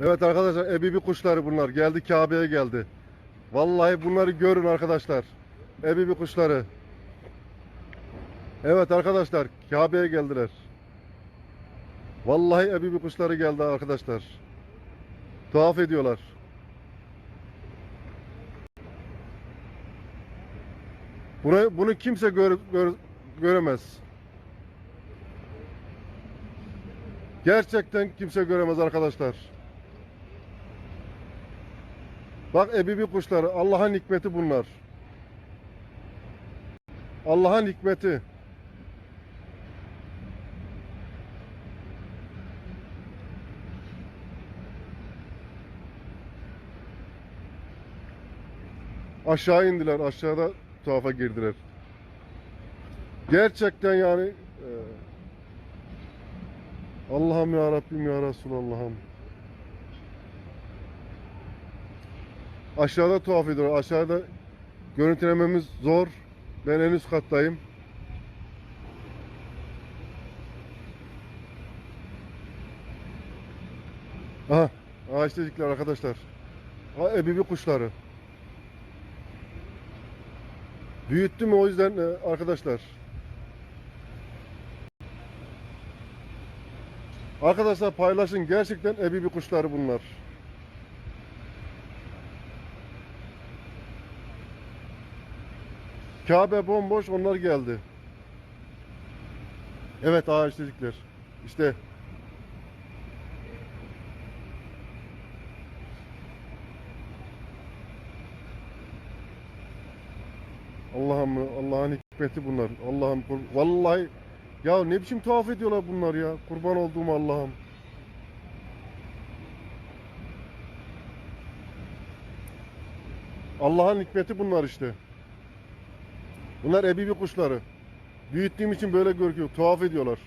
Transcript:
Evet arkadaşlar ebibi kuşları bunlar. Geldi Kabe'ye geldi. Vallahi bunları görün arkadaşlar. Ebibi kuşları. Evet arkadaşlar Kabe'ye geldiler. Vallahi ebibi kuşları geldi arkadaşlar. Tuhaf ediyorlar. Bunu, bunu kimse gör, gör- göremez. Gerçekten kimse göremez arkadaşlar. Bak ebibi kuşları. Allah'ın hikmeti bunlar. Allah'ın hikmeti. Aşağı indiler. Aşağıda tuhafa girdiler. Gerçekten yani e, Allah'ım ya Rabbim ya Resulallah'ım. Aşağıda tuhaf ediyor. Aşağıda görüntülememiz zor. Ben en üst kattayım. Aha, ağaçtacıklar arkadaşlar. Ha, ebibi kuşları. Büyüttüm o yüzden e, arkadaşlar. Arkadaşlar paylaşın. Gerçekten ebibi kuşları bunlar. Kabe bomboş onlar geldi. Evet ağaçlıcıklar. İşte Allah'ım Allah'ın hikmeti bunlar. Allah'ım vallahi ya ne biçim tuhaf ediyorlar bunlar ya. Kurban olduğum Allah'ım. Allah'ın hikmeti bunlar işte. Bunlar ebibi kuşları. Büyüttüğüm için böyle görünüyor. Tuhaf ediyorlar.